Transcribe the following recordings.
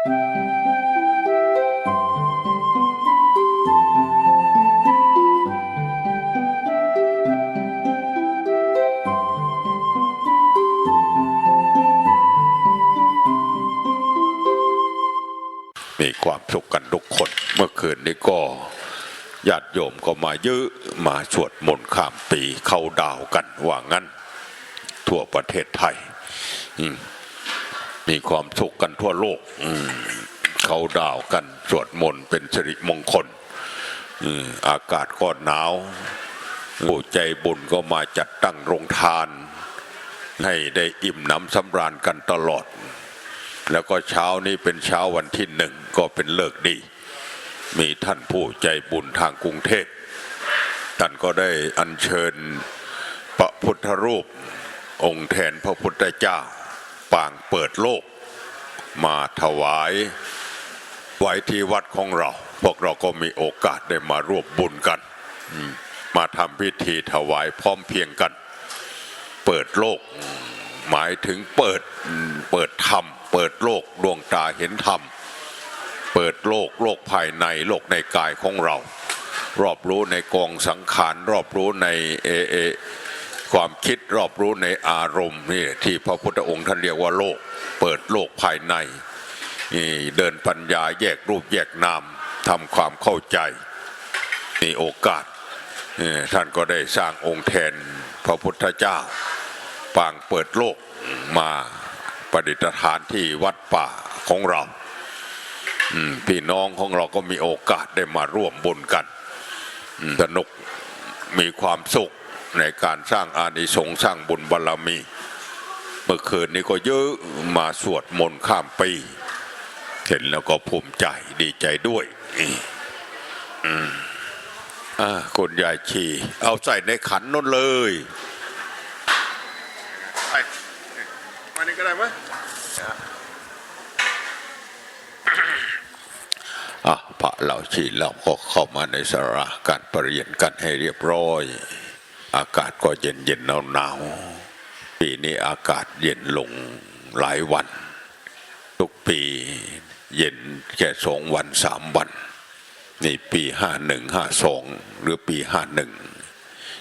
มีความสุขกันทุกคนเมื่อคืนนี้ก็ญาติโยมก็มาเยอะมาสวดมนต์ข้ามปีเข้าดาวกันว่างั้น ทั่วประเทศไทยอื มีความสุขกันทั่วโลกเขาดาวกันสวดมนต์เป็นสิริมงคลอากาศก็หนาวผู้ใจบุญก็มาจัดตั้งโรงทาน ให้ได้อิ่มน้ำสำราญกันตลอด แล้วก็เช้านี้เป็นเช้าวันที่หนึ่งก็เป็นเลิกดี มีท่านผู้ใจบุญทางกรุงเทพท่านก็ได้อัญเชิญพระพุทธรูปองค์แทนพระพุทธเจ้า ปางเปิดโลก มาถวายไว้ที่วัดของเรา พวกเราก็มีโอกาสได้มาร่วมบุญกัน มาทำพิธีถวายพร้อมเพียงกัน เปิดโลก หมายถึงเปิดเปิดธรรม เปิดโลกดวงตาเห็นธรรม เปิดโลกโลกภายในโลกในกายของเรา รอบรู้ในกองสังขารรอบรู้ในเอเอ ความคิดรอบรู้ในอารมณ์นี่ที่พระพุทธองค์ท่านเรียกว่าโลก เปิดโลกภายในนี่เดินปัญญาแยกรูปแยกนามทำความเข้าใจมีโอกาสท่านก็ได้สร้างองค์แทนพระพุทธเจ้า ปางเปิดโลกมาประดิษฐานที่วัดป่าของเราพี่น้องของเราก็มีโอกาสได้มาร่วมบุญกันสนุกมีความสุข ในการสร้างอานิสงส์สร้างบุญบารรมี เมื่อคืนนี้ก็เยอะมาสวดมนต์ข้ามปีเห็นแล้วก็ภูมิใจดีใจด้วยอืมอ่าคุณยายชีเอาใส่ในขันนั่นเลยไปมานี่ก็ได้ไหมอะพระเหล่าชีเราก็เข้ามาในสาระการประเรียนกันให้เรียบร้อย อากาศก็เย็นเย็นหนาวหนาวปีนี้อากาศเย็นลงหลายวัน ทุกปีเย็นแค่สองวันสามวัน นี่ปีห้าหนึ่งห้าสองหรือปีห้าหนึ่ง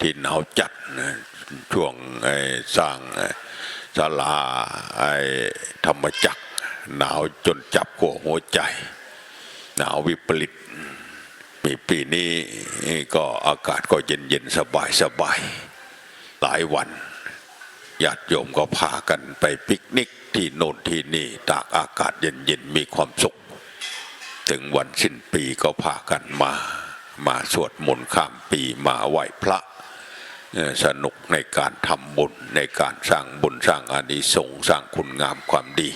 ที่หนาวจัดนะช่วงไอ้สร้างศาลาไอ้ธรรมจักร หนาวจนจับหัวหัวใจ หนาววิปริต มีปีนี้ก็อากาศก็เย็นเย็นสบายสบายหลายวันญาติโยมก็พากันไปปิกนิกที่โน่นที่นี่ตากอากาศเย็นเย็นมีความสุข ถึงวันสิ้นปีก็พากันมา มาสวดมนต์ข้ามปีมาไหว้พระ สนุกในการทำบุญในการสร้างบุญสร้างอานิสงส์สร้างคุณงามความดี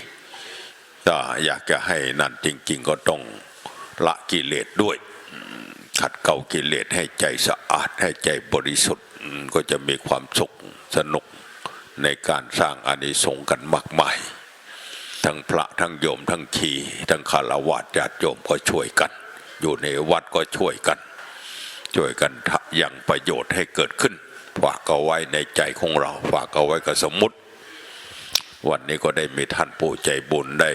ถ้าอยากจะให้นั่นจริง ๆ ก็ต้องละกิเลสด้วย ขัดเกลากิเลสให้ใจสะอาดให้ใจบริสุทธิ์ก็จะมีความสุขสนุกในการสร้างอานิสงส์กันมากมาย ทั้งพระทั้งโยมทั้งขีทั้งคารวะญาติโยมก็ช่วยกัน อยู่ในวัดก็ช่วยกัน ช่วยกันทะยังประโยชน์ให้เกิดขึ้นฝากเอาไว้ในใจของเราฝากเอาไว้กับสมมติ วันนี้ก็ได้มีท่านผู้ใจบุญได้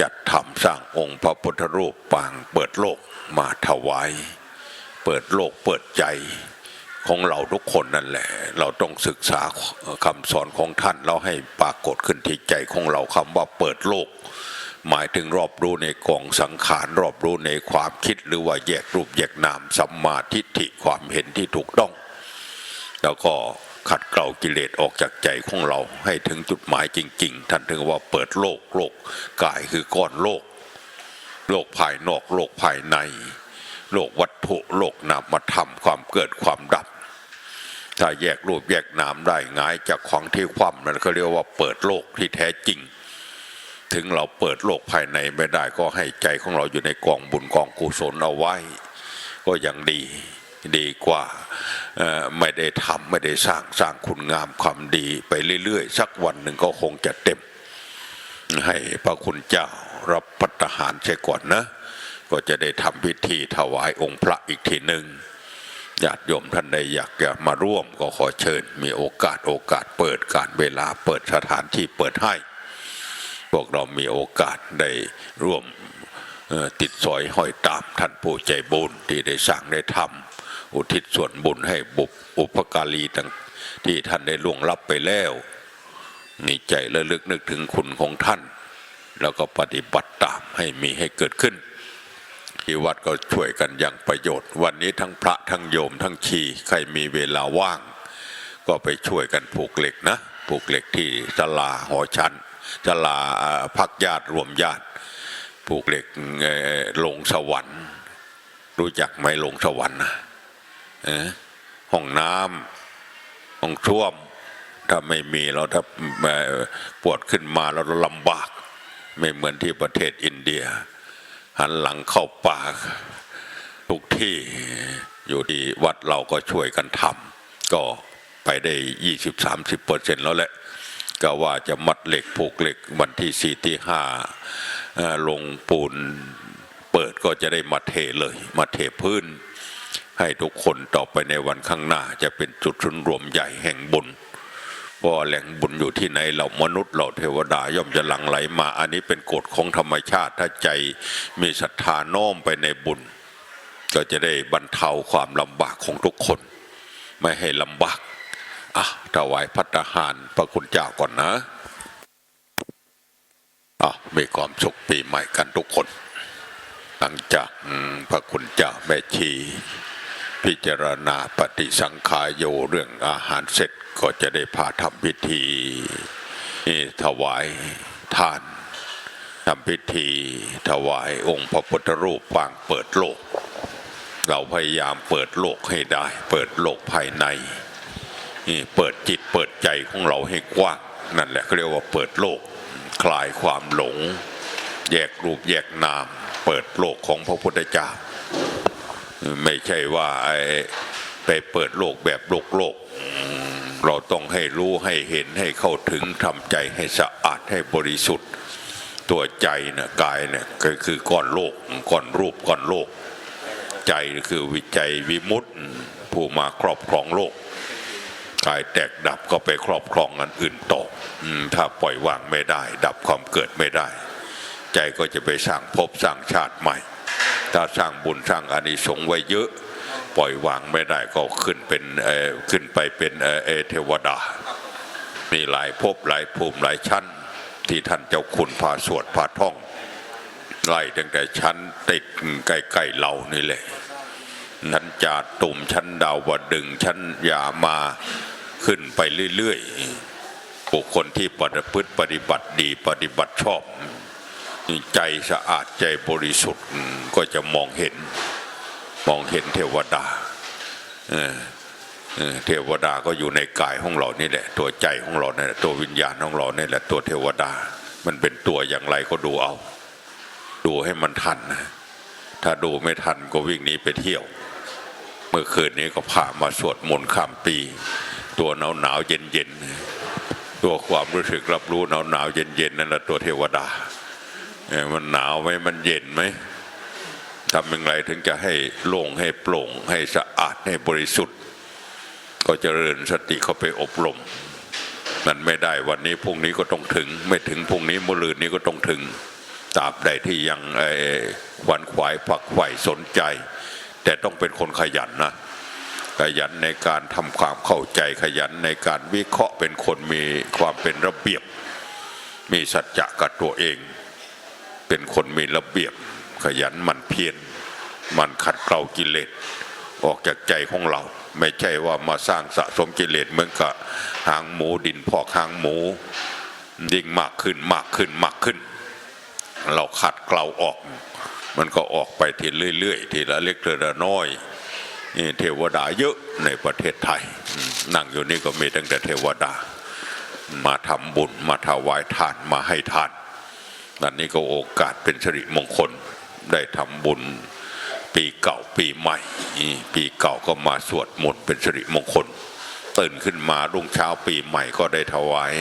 จัดทำสร้างองค์พระพุทธรูปปางเปิดโลกมาถวาย เปิดโลกเปิดใจของเราทุกคนนั่นแหละ เราต้องศึกษาคำสอนของท่านเราให้ปรากฏขึ้นที่ใจของเราคำว่าเปิดโลก หมายถึงรอบรู้ในกองสังขารรอบรู้ในความคิดหรือว่าแยกรูปแยกนามสัมมาทิฏฐิความเห็นที่ถูกต้อง แล้วก็ ขัดเกลากิเลสออกจากใจของเราให้ถึงจุดหมายจริง ๆ ท่านถึงว่าเปิดโลกโลกกายคือก้อนโลก โลกภายนอกโลกภายใน โลกวัตถุโลกนามธรรมความเกิดความดับ ถ้าแยกรูปแยกนามได้ง่ายจากของที่คว่ำนั่นเขาเรียกว่าเปิดโลกที่แท้จริง ถึงเราเปิดโลกภายในไม่ได้ก็ให้ใจของเราอยู่ในกองบุญกองกุศลเอาไว้ ก็ยังดีดีกว่า ไม่ได้ทำไม่ได้สร้างสร้างคุณงามความดีไปเรื่อยๆ สักวันหนึ่งก็คงจะเต็ม ให้พระคุณเจ้ารับพัฒหารเสียก่อนนะ ก็จะได้ทำพิธีถวายองค์พระอีกทีหนึ่งญาติโยมท่านใดอยากจะมาร่วมก็ขอเชิญ มีโอกาสโอกาสเปิดการเวลาเปิดสถานที่เปิดให้ พวกเรามีโอกาสได้ร่วมติดสอยห้อยตามท่านผู้ใจบุญที่ได้สร้างได้ทำ อุทิศส่วนบุญให้บุพอุปการีต่างที่ท่านได้ล่วงลับไปแล้วมีใจระลึกนึกถึงคุณของท่าน แล้วก็ปฏิบัติตามให้มีให้เกิดขึ้น ที่วัดก็ช่วยกันอย่างประโยชน์ วันนี้ทั้งพระทั้งโยมทั้งชีใครมีเวลาว่าง ก็ไปช่วยกันผูกเหล็กนะผูกเหล็กที่ศาลาหอชันศาลาพักญาติรวมญาติผูกเหล็กลงสวรรค์ รู้จักไหมลงสวรรค์นะ ห้องน้ำห้องช่วม ถ้าไม่มีเราถ้าปวดขึ้นมาเราลำบาก ไม่เหมือนที่ประเทศอินเดีย หันหลังเข้าป่าทุกที่อยู่ที่วัดเราก็ช่วยกันทำก็ไปได้ยี่สิบสามสิบเปอร์เซ็นต์แล้วแหละก็ว่าจะมัดเหล็กผูกเหล็กวันที่สี่ที่ห้าลงปูนเปิดก็จะได้มาเทเลย มาเทพื้น ให้ทุกคนต่อไปในวันข้างหน้าจะเป็นจุดชุนรวมใหญ่แห่งบุญเพราะแหล่งบุญอยู่ที่ไหนเรามนุษย์เราเทวดาย่อมจะหลั่งไหลมา อันนี้เป็นกฎของธรรมชาติถ้าใจมีศรัทธาโน้อมไปในบุญ ก็จะได้บรรเทาความลำบากของทุกคน ไม่ให้ลำบากอะถวายพัตตาหารพระคุณเจ้าก่อนนะอะมีความสุขปีใหม่กันทุกคน หลังจากพระคุณเจ้าแม่ชี พิจารณาปฏิสังขายโยเรื่องอาหารเสร็จก็จะได้พาทำพิธีนี่ถวายทานทำพิธีถวายองค์พระพุทธรูปปางเปิดโลก เราพยายามเปิดโลกให้ได้ เปิดโลกภายในนี่เปิดจิตเปิดใจของเราให้กว้างนั่นแหละเขาเรียกว่าเปิดโลกคลายความหลง แยกรูปแยกนาม เปิดโลกของพระพุทธเจ้า ไม่ใช่ว่าไปเปิดโลกแบบโลกโลก เราต้องให้รู้ให้เห็นให้เข้าถึงทำใจให้สะอาดให้บริสุทธิ์ ตัวใจเนี่ยกายเนี่ยก็คือก้อนโลกก้อนรูปก้อนโลก ใจคือวิจัยวิมุตติผู้มาครอบครองโลกกายแตกดับก็ไปครอบครองอันอื่นต่อถ้าปล่อยวางไม่ได้ ดับความเกิดไม่ได้ ใจก็จะไปสร้างภพสร้างชาติใหม่ ถ้าสร้างบุญสร้างอานิสงส์ไว้เยอะ ปล่อยวางไม่ได้ก็ขึ้นเป็นขึ้นไปเป็นเอเทวดา มีหลายภพหลายภูมิหลายชั้น ที่ท่านเจ้าคุณพาสวดพาท่องไล่ตั้งแต่ชั้นติดใกล้ๆเรานี่แหละชั้นจาตุ่มชั้นดาวดึงชั้นยามาขึ้นไปเรื่อยๆบุคคลที่ปฏิพฤติปฏิบัติดีปฏิบัติชอบ ใจสะอาดใจบริสุทธิ์ก็จะมองเห็นมองเห็นเทวดาเออเออเทวดาก็อยู่ในกายของเรานี่แหละ ตัวใจของเราเนี่ยตัววิญญาณของเราเนี่ยแหละตัวเทวดา มันเป็นตัวอย่างไรก็ดูเอา ดูให้มันทันนะถ้าดูไม่ทันก็วิ่งหนีไปเที่ยว เมื่อคืนนี้ก็พามาสวดมนต์ข้ามปี ตัวหนาวหนาวเย็นเย็นตัวความรู้สึกรับรู้หนาวหนาวเย็นเย็นนั่นแหละตัวเทวดา มันหนาวไหมมันเย็นไหมทำอย่างไรถึงจะให้โล่งให้โปร่ง ให้สะอาดให้บริสุทธิ์ ก็เจริญสติเข้าไปอบรมมันไม่ได้วันนี้พรุ่งนี้ก็ต้องถึง ไม่ถึงพรุ่งนี้มะรืนนี้ก็ต้องถึงตราบใดที่ยังเอ่อหวันขวายฝักใฝ่สนใจ แต่ต้องเป็นคนขยันนะ ขยันในการทำความเข้าใจขยันในการวิเคราะห์เป็นคนมีความเป็นระเบียบ มีสัจจะกับตัวเอง เป็นคนมีระเบียบขยันหมันเพียรมันขัดเกลากิเลสออกจากใจของเรา ไม่ใช่ว่ามาสร้างสะสมกิเลสเหมือนกับหางหมูดินพอกหางหมูยิ่งมากขึ้นมากขึ้นมากขึ้น เราขัดเกลาออก มันก็ออกไปทีเรื่อยๆทีละเล็กทีละน้อยนี่เทวดาเยอะในประเทศไทย นั่งอยู่นี่ก็มีตั้งแต่เทวดา มาทำบุญมาถวายทานมาให้ทาน นั่นนี่ก็โอกาสเป็นสิริมงคลได้ทำบุญปีเก่าปีใหม่ ปีเก่าก็มาสวดมนต์เป็นสิริมงคล ตื่นขึ้นมารุ่งเช้าปีใหม่ก็ได้ถวาย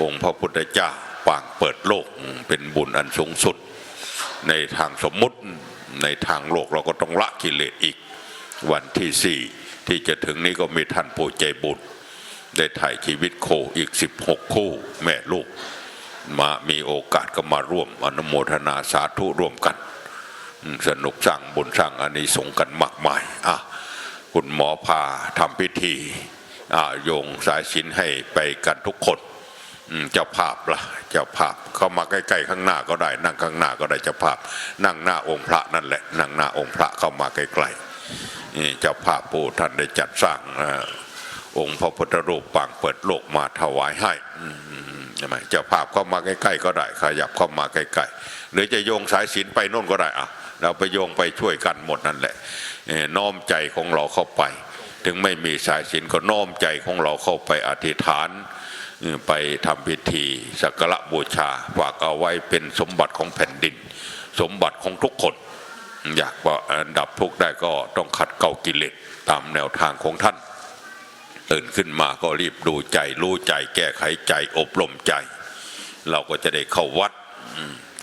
องค์พระพุทธเจ้าปางเปิดโลกเป็นบุญอันสูงสุด ในทางสมมุติในทางโลกเราก็ต้องละกิเลสอีก วันที่สี่ที่จะถึงนี้ก็มีท่านผู้ใจบุญได้ถ่ายชีวิตโคอีก 16 คู่แม่ลูก มามีโอกาสก็มาร่วมอนุโมทนาสาธุร่วมกัน สนุกสร้างบุญสร้างอานิสงส์กันมากมายอะคุณหมอพาทำพิธีอ่าโยงสายสินให้ไปกันทุกคนเจ้าภาพล่ะเจ้าภาพเข้ามาใกล้ๆข้างหน้าก็ได้ นั่งข้างหน้าก็ได้เจ้าภาพ นั่งหน้าองค์พระนั่นแหละนั่งหน้าองค์พระเข้ามาใกล้ๆนี่เจ้าภาพผู้ท่านได้จัดสร้าง องค์พระพุทธรูปปางเปิดโลกมาถวายให้ใช่ไหมจ้าภาพเข้ามาใกล้ๆก็ได้ขยับเข้ามาใกล้ๆหรือจะโยงสายสิญจนไปน่นก็ได้อะเราไปโยงไปช่วยกันหมดนั่นแหละน้อมใจของเราเข้าไป ถึงไม่มีสายสิญจนก็น้อมใจของเราเข้าไปอธิษฐานไปทำพิธีสักการะบูชาฝากเอาไว้เป็นสมบัติของแผ่นดิน สมบัติของทุกคน อยากว่าอันดับทุกได้ก็ต้องขัดเกลากิเลสตามแนวทางของท่าน ตื่นขึ้นมาก็รีบดูใจ รู้ใจ แก้ไขใจ อบรมใจ เราก็จะได้เข้าวัด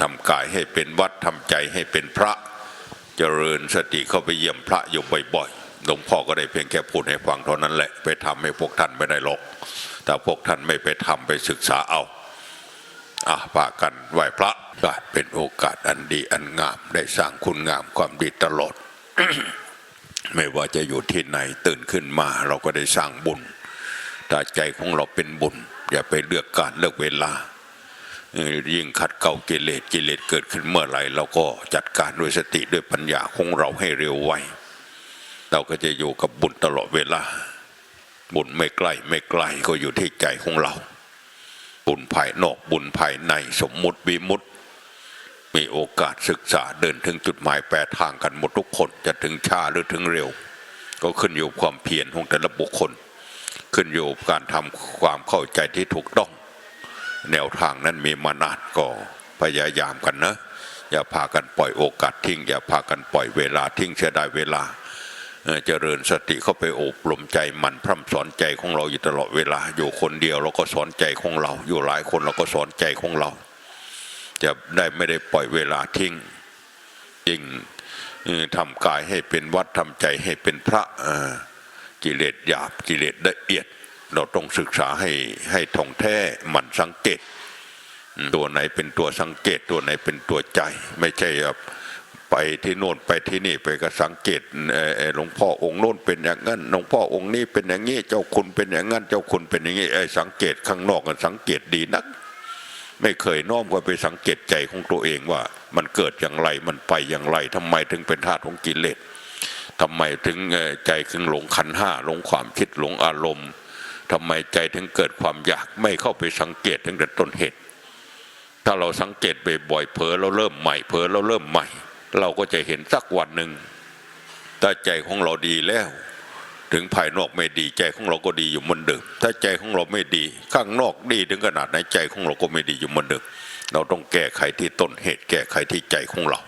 ทำกายให้เป็นวัดทำใจให้เป็นพระเจริญสติเข้าไปเยี่ยมพระอยู่บ่อยๆ หลวงพ่อก็ได้เพียงแค่พูดให้ฟังเท่านั้นแหละ ไปทำให้พวกท่านไม่ได้หรอกถ้าพวกท่านไม่ไปทำไปศึกษาเอา อะปากันไหวพระก็เป็นโอกาสอันดีอันงาม ได้สร้างคุณงามความดีตลอด ไม่ว่าจะอยู่ที่ไหนตื่นขึ้นมา เราก็ได้สร้างบุญถ้าใจของเราเป็นบุญ อย่าไปเลือกการเลือกเวลา ยิ่งขัดเกลากิเลสกิเลสเกิดขึ้นเมื่อไหร่เราก็จัดการด้วยสติด้วยปัญญาของเราให้เร็วไวเราก็จะอยู่กับบุญตลอดเวลา บุญไม่ใกล้ไม่ไกลก็อยู่ที่ใจของเรา บุญภายนอกบุญภายในสมมุติวิมุตติ มีโอกาสศึกษาเดินถึงจุดหมายแปรทางกันหมดทุกคนจะถึงช้าหรือถึงเร็ว ก็ขึ้นอยู่ความเพียรของแต่ละบุคคล ขึ้นอยู่การทำความเข้าใจที่ถูกต้อง แนวทางนั้นมีมานานก็พยายามกันนะ อย่าพากันปล่อยโอกาสทิ้ง อย่าพากันปล่อยเวลาทิ้งเสียดายเวลาเจริญสติเข้าไปอบรมใจมันพร่ำสอนใจของเราอยู่ตลอดเวลา อยู่คนเดียวเราก็สอนใจของเรา อยู่หลายคนเราก็สอนใจของเรา จะได้ไม่ได้ปล่อยเวลาทิ้งยิ่งทำกายให้เป็นวัดทำใจให้เป็นพระกิเลสหยาบกิเลสละเอียด เราต้องศึกษาให้ให้ท่องแท้หมันสังเกต ตัวไหนเป็นตัวสังเกตตัวไหนเป็นตัวใจ ไม่ใช่แบบไปที่โน่นไปที่นี่ไปก็สังเกตหลวงพ่อองค์โน้นเป็นอย่างนั้นหลวงพ่อองค์นี้เป็นอย่างนี้เจ้าคุณเป็นอย่างนั้นเจ้าคุณเป็นอย่างนี้ไอ้สังเกตข้างนอกกันสังเกตดีนัก ไม่เคยน้อมเข้าไปสังเกตใจของตัวเองว่า มันเกิดอย่างไรมันไปอย่างไรทำไมถึงเป็นธาตุของกิเลสทำไมถึงใจถึงหลงขันห้าหลงความคิดหลงอารมณ์ทำไมใจถึงเกิดความอยากไม่เข้าไปสังเกตตั้งแต่ต้นเหตุ ถ้าเราสังเกตบ่อยๆเผลอเราเริ่มใหม่เผลอเราเริ่มใหม่ เราก็จะเห็นสักวันหนึ่งถ้าใจของเราดีแล้ว ถึงภายนอกไม่ดีใจของเราก็ดีอยู่เหมือนเดิมถ้าใจของเราไม่ดี ข้างนอกดีถึงขนาดไหนใจของเราก็ไม่ดีอยู่เหมือนเดิมเราต้องแก้ไขที่ต้นเหตุแก้ไขที่ใจของเรา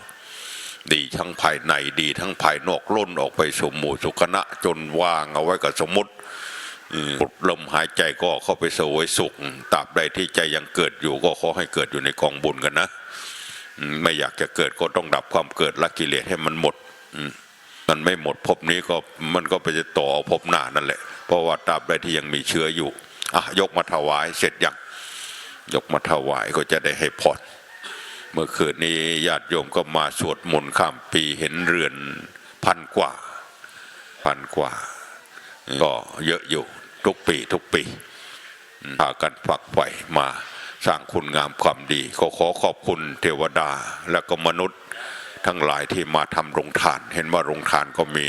ดีทั้งภายในดีทั้งภายนอกล้นออกไปสู่หมู่สุขณะจนวางเอาไว้กับสมมติลมหายใจก็เข้าไปสวยสุขตราบใดที่ใจยังเกิดอยู่ก็ขอให้เกิดอยู่ในกองบุญกันนะ ไม่อยากจะเกิดก็ต้องดับความเกิดละกิเลสให้มันหมด อื มันไม่หมดภพนี้ก็มันก็ไปจะต่อภพหน้านั่นแหละ เพราะว่าตราบใดที่ยังมีเชื้ออยู่อะยกมาถวายเสร็จยังยกมาถวายก็จะได้ให้พรเมื่อคืนนี้ญาติโยมก็มาสวดมนต์ข้ามปีเห็นเรือนพันกว่า พันกว่า ก็เยอะอยู่ทุกปีทุกปีพากันฝักใฝ่มาสร้างคุณงามความดีก็ขอขอบคุณเทวดาและก็มนุษย์ ทั้งหลายที่มาทำโรงทาน เห็นว่าโรงทานก็มี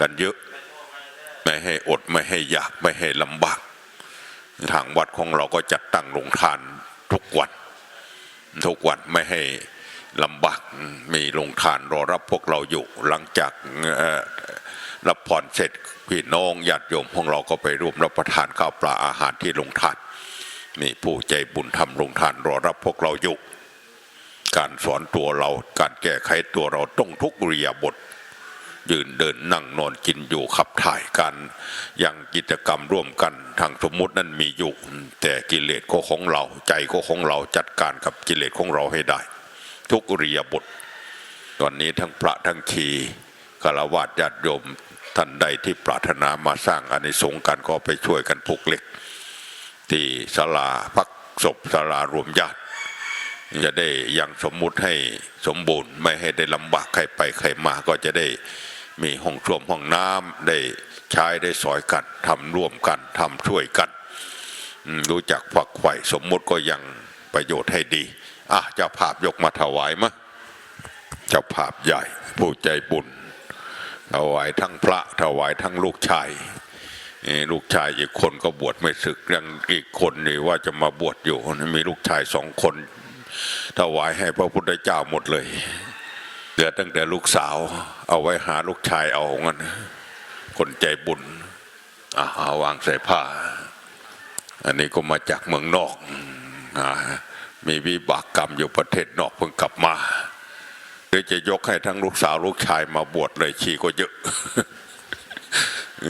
กันเยอะไม่ให้อดไม่ให้อยากไม่ให้ลำบาก ทางวัดของเราก็จัดตั้งโรงทานทุกวันทุกวันไม่ให้ลำบากมีโรงทานรอรับพวกเราอยู่ หลังจากรับพรเสร็จพี่น้องญาติโยมของเราก็ไปร่วมรับประทานข้าวปลาอาหารที่โรงทานมีผู้ใจบุญทำโรงทานรอรับพวกเราอยู่ การสอนตัวเราการแก้ไขตัวเราต้องทุกเรียบท ยืนเดินนั่งนอนกินอยู่ขับถ่ายกันอยังกิจกรรมร่วมกันทางสมมตินั้นมีอยู่แต่กิเลสก็ของเราใจก็ของเราจัดการกับกิเลสของเราให้ได้ ทุกเรียบท ตอนนี้ทั้งพระทั้งชีคารวะญาติโยมท่านใดที่ปรารถนามาสร้างอานิสงส์กันก็ไปช่วยกันผูกเหล็ก ที่ศาลาพักศพศาลารวมญาติ จะได้ยังสมมุติให้สมบูรณ์ ไม่ให้ได้ลำบากใครไปใครมาก็จะได้มีห้องส้วมห้องน้ำได้ใช้ได้สอยกันทำร่วมกันทำช่วยกัน รู้จักฝักใฝ่สมมุติก็ยังประโยชน์ให้ดีอะเจ้าภาพยกมาถวายมะเจ้าภาพใหญ่ผู้ใจบุญถวายทั้งพระถวายทั้งลูกชายลูกชายอีกคนก็บวชไม่ศึกยังอีกคนนี่ว่าจะมาบวชอยู่มีลูกชายสองคน ถวายให้พระพุทธเจ้าหมดเลยเหลือตั้งแต่ลูกสาว เอาไว้หาลูกชายเอางั้นคนใจบุญอ่าวางใส่ผ้า อันนี้ก็มาจากเมืองนอกอมีวิบากกรรมอยู่ประเทศนอกเพิ่งกลับมาหรือจะยกให้ทั้งลูกสาวลูกชายมาบวชเลยชีก็เยอะอ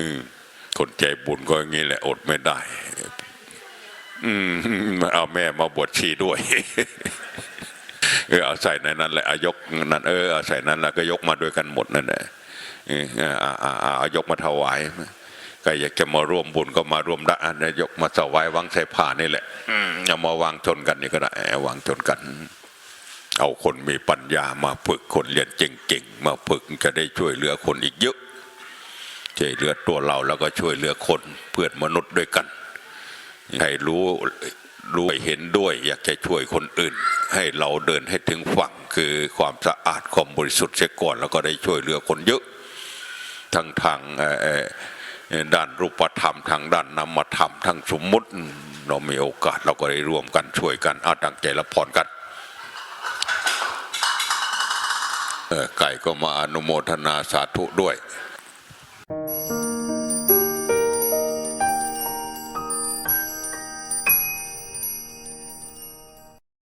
คนใจบุญก็อย่างนี้แหละอดไม่ได้ อืมเอาแม่มาบวชชีด้วย เออเอาใส่ในนั้นแหละอายกนั้นเออเอาใส่นั้นแล้วก็ยกมาด้วยกันหมดนั่นแหละเออเอาเอเอายกมาถวายก็อยากจะมาร่วมบุญก็มาร่วมได้อันยกมาถวายวางใส่ผ้านี่แหละอืมเอามาวางชนกันนี่ก็ได้วางชนกัน เอาคนมีปัญญามาฝึกคนเรียนเก่งๆมาฝึกจะได้ช่วยเหลือคนอีกเยอะช่วยเหลือตัวเราแล้วก็ช่วยเหลือคนเพื่อนมนุษย์ด้วยกัน ให้รู้รู้เห็นด้วย อยากจะช่วยคนอื่น ให้เราเดินให้ถึงฝั่งคือความสะอาดความบริสุทธิ์เสียก่อน แล้วก็ได้ช่วยเหลือคนเยอะทั้งทางด้านรูปธรรมทางด้านนามธรรมทางสมมุติเรามีโอกาสเราก็ได้ร่วมกันช่วยกันอาตั้งใจละพรกันไก่ก็มาอนุโมทนาสาธุด้วย